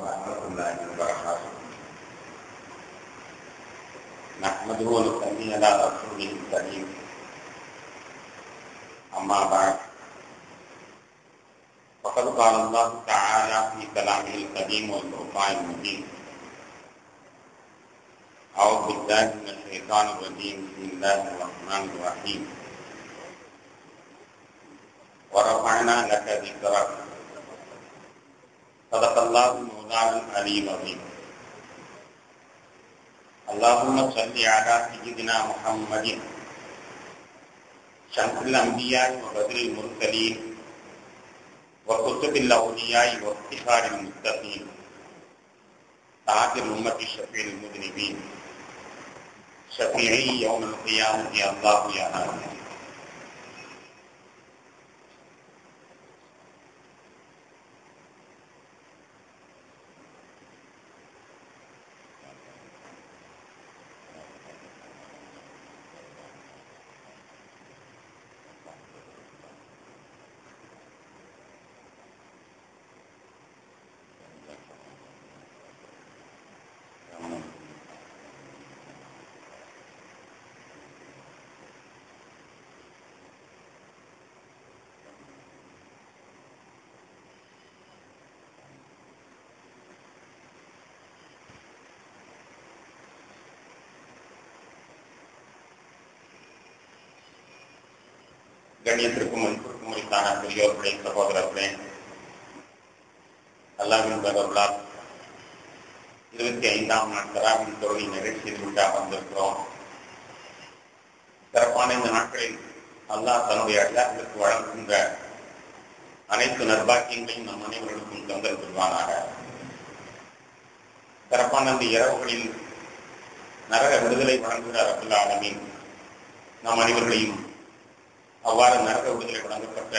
ورحمة الله وبركاته نحمده ونصلي على رسوله الكريم أما بعد فقد قال الله تعالى في كلامه القديم والفرقان المبين أعوذ بالله من الشيطان الرجيم. بسم الله الرحمن الرحيم. ورفعنا لك ذكرك صدق الله مولانا العلي العظيم. اللهم صل على سيدنا محمد. شمس الأنبياء وبدر المرسلين وكتب الأولياء وافتخار المتقين. سعادة الأمة الشفيع المذنبين. شفيعي يوم القيامة يا الله يا الله கண்ணியத்திற்கும் அன்பிற்கும் உரித்தான பெரியோர்களே சகோதரர்களே அல்லாவின் பகவலால் இருபத்தி ஐந்தாம் நாள் தராவின் தொழிலை நிகழ்ச்சியில் விட்டு அமர்ந்திருக்கிறோம். சிறப்பான இந்த நாட்களில் அல்லாஹ் தன்னுடைய அல்லாஹிற்கு வழங்குகின்ற அனைத்து நர்பாக்கியங்களையும் நம் அனைவர்களுக்கும் தந்திருக்கிறானாக சிறப்பான இந்த இரவுகளில் நரக விடுதலை வழங்குகிற ரபுல்லா ஆலமின். நம் அனைவர்களையும் அவ்வாறு நரக விடுதலை வழங்கப்பட்ட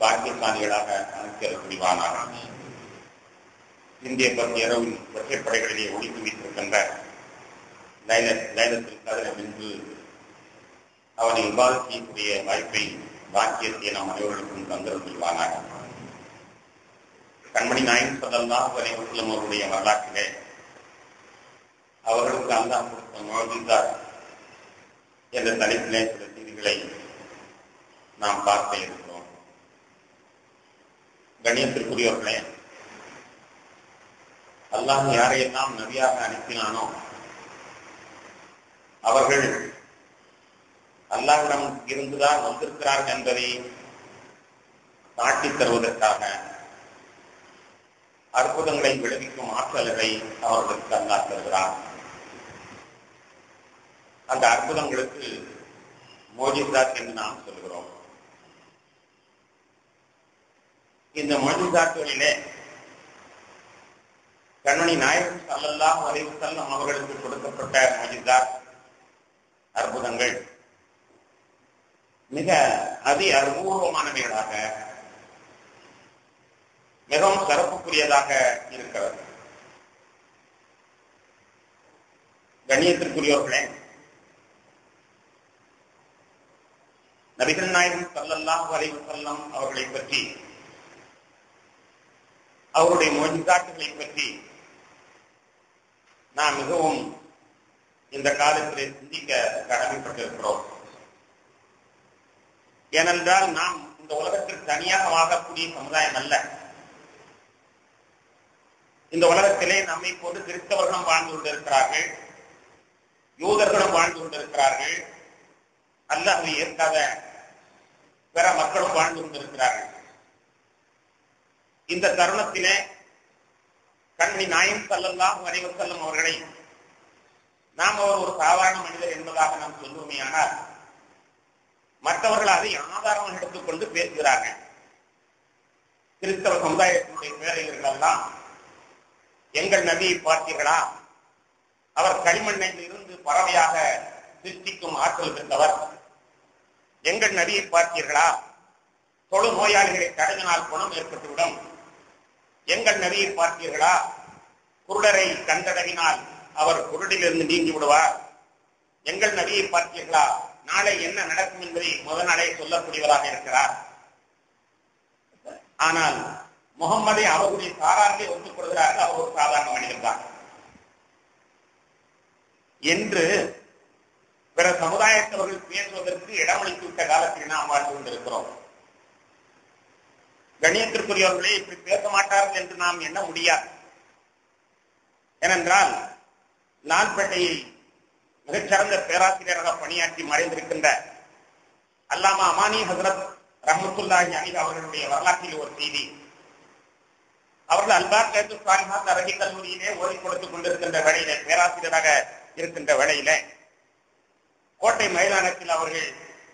பாக்கியசாலிகளாக அமைச்சர் முடிவானார். இந்திய பத்து இரவின் ஒற்றைப்படைகளிலே ஒழித்து வைத்திருக்கின்ற லைலத்தில் கதிர அவனை இவ்வாறு செய்யக்கூடிய வாய்ப்பை பாக்கியத்தை நாம் அனைவருக்கும் தந்திரம் செய்வானாக கண்மணி நாயன் சொல்லலாம் வரைவசலம் அவருடைய வரலாற்றிலே அவர்களுக்கு அல்லாஹ் கொடுத்த மோதிந்தார் என்ற தலைப்பிலே சில செய்திகளை நாம் பார்க்க இருக்கிறோம் கணியத்திற்குரியவர்களே அல்லாஹ் யாரையெல்லாம் நபியாக அனுப்பினானோ அவர்கள் அல்லாஹிடம் இருந்துதான் வந்திருக்கிறார்கள் என்பதை காட்டித் தருவதற்காக அற்புதங்களை விளைவிக்கும் ஆற்றல்களை அவர்களுக்கு அல்லா தருகிறார். அந்த அற்புதங்களுக்கு மோஜிதாஸ் என்று நாம் சொல்கிறோம். இந்த மோஜிசாத்துகளிலே கண்ணனி நாயகம் சல்லல்லாம் வரைவு செல்லம் அவர்களுக்கு கொடுக்கப்பட்ட மனிதா அற்புதங்கள். மிக அதி அபூர்வமானவைகளாக மிகவும் சிறப்புக்குரியதாக இருக்கிறது. கண்ணியத்திற்குரியவர்களே நபிகள் நாயகம் சல்லல்லாம் வரைவு செல்லம் அவர்களை பற்றி அவருடைய மொழிகாட்டுகளை பற்றி நாம் மிகவும் இந்த காலத்திலே சிந்திக்க கடமைப்பட்டிருக்கிறோம். ஏனென்றால் நாம் இந்த உலகத்தில் தனியாக வாழக்கூடிய சமுதாயம் அல்ல. இந்த உலகத்திலே நம்மை போன்று கிறிஸ்தவர்களும் வாழ்ந்து கொண்டிருக்கிறார்கள். யூதர்களும் வாழ்ந்து கொண்டிருக்கிறார்கள். அல்லாஹை ஏற்காத பிற மக்களும் வாழ்ந்து கொண்டிருக்கிறார்கள். இந்த தருணத்திலே கண்மணி நாயம் சல்லல்லாம் வரைவர் செல்லும் அவர்களை நாம் அவர் ஒரு சாதாரண மனிதர் என்பதாக நாம் சொல்லுவோமே ஆனால் மற்றவர்கள் அதை ஆதாரம் எடுத்துக்கொண்டு பேசுகிறார்கள். கிறிஸ்தவ சமுதாயத்தினுடைய பேரையர்கள் எல்லாம் எங்கள் நபியை பார்த்தீர்களா? அவர் களிமண்ணில் இருந்து பறவையாக சிருஷ்டிக்கும் ஆற்றல் பெற்றவர். எங்கள் நபியை பார்த்தீர்களா? தொழு நோயாளிகளை தடவினால் குணம் ஏற்பட்டுவிடும். எங்கள் நபியை பார்த்தீர்களா? குருடரை கண்டடவினால் அவர் குருடிலிருந்து நீங்கி விடுவார். எங்கள் நபியை பார்த்தீர்களா? நாளை என்ன நடக்கும் என்பதை முதல் நாளே சொல்லக்கூடியவராக இருக்கிறார். ஆனால் முகம்மதை அவருடைய சாரார்களே ஒத்துக் கொள்கிறார்கள் அவர் ஒரு சாதாரண மனிதன் தான். என்று பிற சமுதாயத்தவர்கள் பேசுவதற்கு இடமளித்து விட்ட காலத்தில் நாம் வாழ்ந்து கொண்டிருக்கிறோம். கணியத்திற்குரியவர்களே இப்படி பேச மாட்டார்கள் என்று நாம் எண்ண முடியாது. ஏனென்றால் லால்பேட்டையில் மிகச்சிறந்த பேராசிரியராக பணியாற்றி மறைந்திருக்கின்ற அல்லாமா அமானி ஹசரத் ரஹமத்துல்லாஹி அலி அவர்களுடைய வரலாற்றில் ஒரு செய்தி. அவர்கள் அல்பார் கேட்டு சாலிஹாத் அரபி கல்லூரியிலே ஓடி கொடுத்துக் கொண்டிருக்கின்ற வேளையில பேராசிரியராக இருக்கின்ற வேளையில கோட்டை மைதானத்தில் அவர்கள்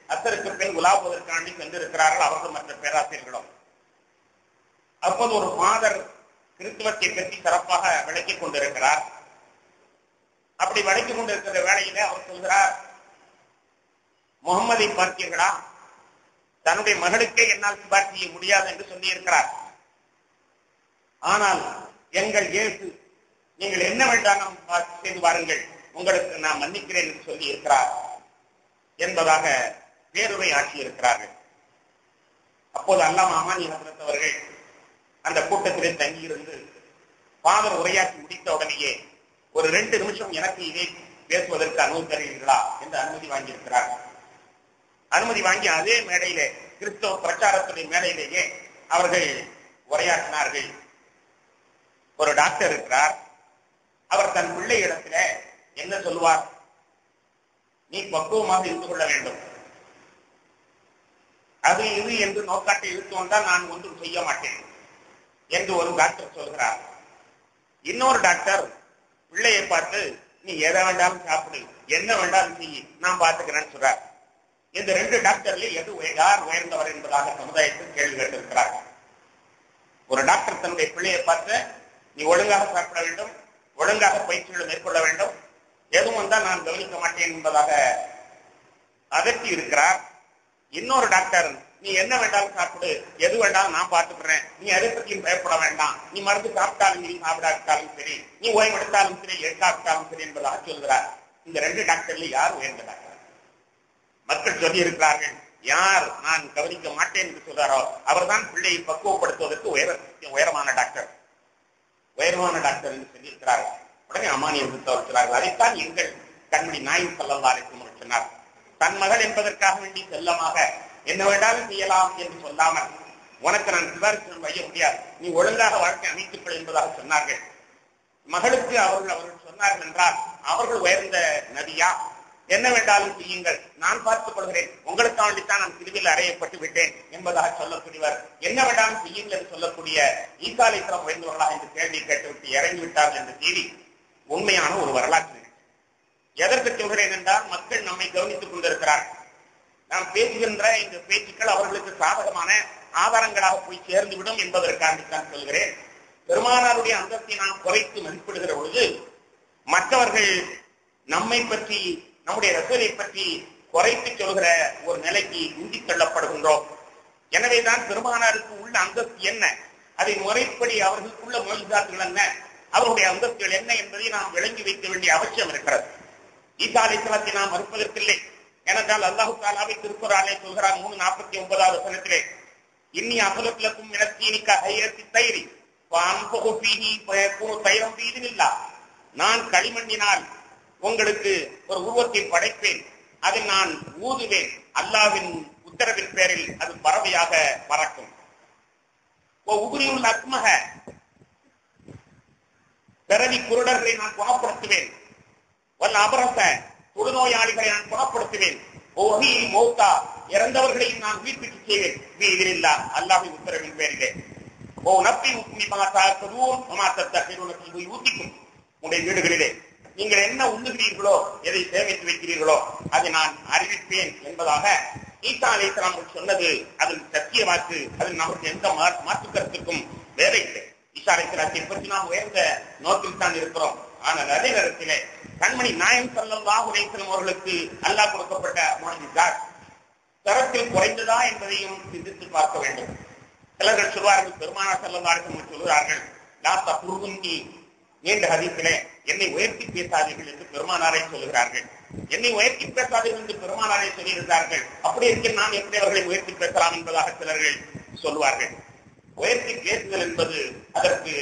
அசருக்கு பெண் உலாவுவதற்காண்டி சென்றிருக்கிறார்கள் அவர்கள் மற்ற பேராசிரியர்களும். அப்போது ஒரு மாதர் கிறிஸ்துவத்தை பற்றி சிறப்பாக விளக்கிக் கொண்டிருக்கிறார். அப்படி விளக்கிக் கொண்டிருக்கிற வேலையில அவர் சொல்கிறார் முகமதை பார்த்தீர்களா தன்னுடைய மகளுக்கே என்னால் சிபார் செய்ய முடியாது என்று சொல்லியிருக்கிறார். ஆனால் எங்கள் இயேசு நீங்கள் என்ன வேண்டாம் செய்து வாருங்கள் உங்களுக்கு நான் மன்னிக்கிறேன் என்று சொல்லி இருக்கிறார் என்பதாக பேருரை ஆற்றியிருக்கிறார்கள் அப்போது அல்லாம அமானி ஹசரத் அவர்கள் அந்த கூட்டத்திலே தங்கியிருந்து பாதர் உரையாற்றி முடித்த உடனேயே ஒரு ரெண்டு நிமிஷம் எனக்கு இதை பேசுவதற்கு அனுமதி தருகிறீர்களா என்று அனுமதி வாங்கியிருக்கிறார் அனுமதி வாங்கி அதே மேடையிலே கிறிஸ்தவ பிரச்சாரத்துடைய மேடையிலேயே அவர்கள் உரையாற்றினார்கள். ஒரு டாக்டர் இருக்கிறார். அவர் தன் பிள்ளை இடத்துல என்ன சொல்லுவார்? நீ பக்குவமாக இருந்து கொள்ள வேண்டும். அது இது என்று நோக்காட்டை இழுத்து வந்தால் நான் ஒன்றும் செய்ய மாட்டேன். என்று ஒரு டாக்டர் சொல்கிறார். இன்னொரு டாக்டர் பிள்ளையை பார்த்து நீ எதை வேண்டாலும் சாப்பிடு. என்ன வேண்டாலும் செய்ய நான் பார்த்துக்கிறேன்னு சொல்றார். இந்த ரெண்டு டாக்டர்ல எது யார் உயர்ந்தவர் என்பதாக சமுதாயத்தில் கேள்வி கேட்டிருக்கிறார். ஒரு டாக்டர் தன்னுடைய பிள்ளையை பார்த்து நீ ஒழுங்காக சாப்பிட வேண்டும். ஒழுங்காக பயிற்சிகளை மேற்கொள்ள வேண்டும். எதுவும் வந்தால் நான் கவனிக்க மாட்டேன் என்பதாக அதட்டி இருக்கிறார். இன்னொரு டாக்டர் நீ என்ன வேண்டாலும் சாப்பிடு. எது வேண்டாலும் நான் பார்த்துக்கிறேன். நீ எதை பற்றியும் பயப்பட வேண்டாம். நீ மருந்து சாப்பிட்டாலும் சரி சாப்பிடாவிட்டாலும் சரி நீ ஓய்வு எடுத்தாலும் சரி எடுக்காவிட்டாலும் சரி என்பதாக சொல்கிறார். இந்த ரெண்டு டாக்டர்ல யார் உயர்ந்த டாக்டர் மக்கள் சொல்லி இருக்கிறார்கள். யார் நான் கவனிக்க மாட்டேன் என்று சொல்றாரோ அவர்தான் பிள்ளையை பக்குவப்படுத்துவதற்கு உயர உயரமான டாக்டர் உயரமான டாக்டர் என்று சொல்லியிருக்கிறார்கள் உடனே அமானி என்று தவிர்க்கிறார்கள் அதைத்தான் எங்கள் கண்மணி நாயின் செல்லல்லாரைக்கும் சொன்னார். தன் மகள் என்பதற்காக வேண்டி செல்லமாக என்ன வேண்டாலும் செய்யலாம் என்று சொல்லாமல் உனக்கு நான் சிவாரிசனம் வைய முடியாது. நீ ஒழுங்காக வாழ்க்கை அமைத்துக்கொள் என்பதாக சொன்னார்கள். மகளுக்கு அவர்கள் அவர்கள் சொன்னார்கள் என்றால் அவர்கள் உயர்ந்த நதியா என்ன வேண்டாலும் செய்யுங்கள். நான் பார்த்துக் கொள்கிறேன். உங்களுக்காண்டி தான் நான் திருவில் அறையப்பட்டு விட்டேன் என்பதாக சொல்லக்கூடியவர். என்ன வேண்டாலும் செய்யுங்கள் என்று சொல்லக்கூடிய ஈசாலித்திரம் உயர்ந்தவர்களா என்று கேள்வி கேட்டுவிட்டு இறங்கி விட்டார்கள் என்ற செய்தி உண்மையான ஒரு வரலாற்று எதற்கு சொல்கிறேன் என்றால் மக்கள் நம்மை கவனித்துக் கொண்டிருக்கிறார்கள். நாம் பேசுகின்ற இந்த பேச்சுக்கள் அவர்களுக்கு சாதகமான ஆதாரங்களாக போய் சேர்ந்துவிடும் என்பதற்காகத்தான் சொல்கிறேன். பெருமானாருடைய அந்தத்தை நாம் குறைத்து மதிப்பிடுகிற பொழுது மற்றவர்கள் நம்மை பற்றி நம்முடைய ரசூலை பற்றி குறைத்து சொல்கிற ஒரு நிலைக்கு உந்தி தள்ளப்படுகின்றோம். எனவேதான் பெருமானாருக்கு உள்ள அந்தஸ்து என்ன? அதை முறைப்படி அவர்களுக்குள்ள மொழிதார்கள் என்ன? அவருடைய அந்தஸ்துகள் என்ன என்பதை நாம் விளங்கி வைக்க வேண்டிய அவசியம் இருக்கிறது. ஈசா அலிஸ்லாத்தை நாம் மறுப்பதற்கில்லை. ஏனென்றால் அல்லாஹு தாலாவை திருக்குறானே சொல்கிறார் மூணு நாற்பத்தி ஒன்பதாவது வசனத்திலே இன்னி அசலத்திலக்கும் இனத்தீனிக்க ஹைரத்தி தைரி தைரம் பீதினில்லா. நான் களிமண்ணினால் உங்களுக்கு ஒரு உருவத்தை படைப்பேன் அதை நான் ஊதுவேன் அல்லாவின் உத்தரவின் பேரில் அது பறவையாக பறக்கும். உபரியுள்ள அத்மக பிறவி குருடர்களை நான் குணப்படுத்துவேன் ஒன் அபரச புறநோயாளிகளை நான் குணப்படுத்துவேன். ஓஹி மௌத்தா இறந்தவர்களையும் நான் உயிர்ப்பித்து செய்வேன். இதிலில்லா அல்லாஹின் உத்தரவின் பேரிலே. ஓ நப்பி உக்மி மாதா ஊத்திக்கும் உங்களுடைய வீடுகளிலே நீங்கள் என்ன உண்ணுகிறீர்களோ எதை சேமித்து வைக்கிறீர்களோ அதை நான் அறிவிப்பேன் என்பதாக ஈசா அலிஸ்லாம் சொன்னது. அதில் சத்திய வாக்கு அதில் நமக்கு எந்த மாற்று கருத்துக்கும் வேலை இல்லை. ஈசா அலிஸ்லாத்தை பற்றி நாம் உயர்ந்த நோக்கில் தான் இருக்கிறோம். ஆனால் அதே நேரத்திலே கண்மணி நாயம் சல்லாஹ் உலேசனம் அவர்களுக்கு அல்லாஹ் கொடுக்கப்பட்ட மொழிதார் தரத்தில் குறைந்ததா என்பதையும் சிந்தித்து பார்க்க வேண்டும். சிலர்கள் சொல்வார்கள் பெருமானா செல்லந்தார்கள் சொல்கிறார்கள் லாத்தா புருகுந்தி நீண்ட ஹதீஸிலே என்னை உயர்த்தி பேசாதீர்கள் என்று பெருமானாரை சொல்கிறார்கள் என்னை உயர்த்தி பேசாதீர்கள் என்று பெருமானாரை சொல்லியிருந்தார்கள். அப்படி இருக்க நான் எப்படி அவர்களை உயர்த்தி பேசலாம் என்பதாக சிலர்கள் சொல்வார்கள் உயர்த்தி பேசுதல் என்பது அதற்கு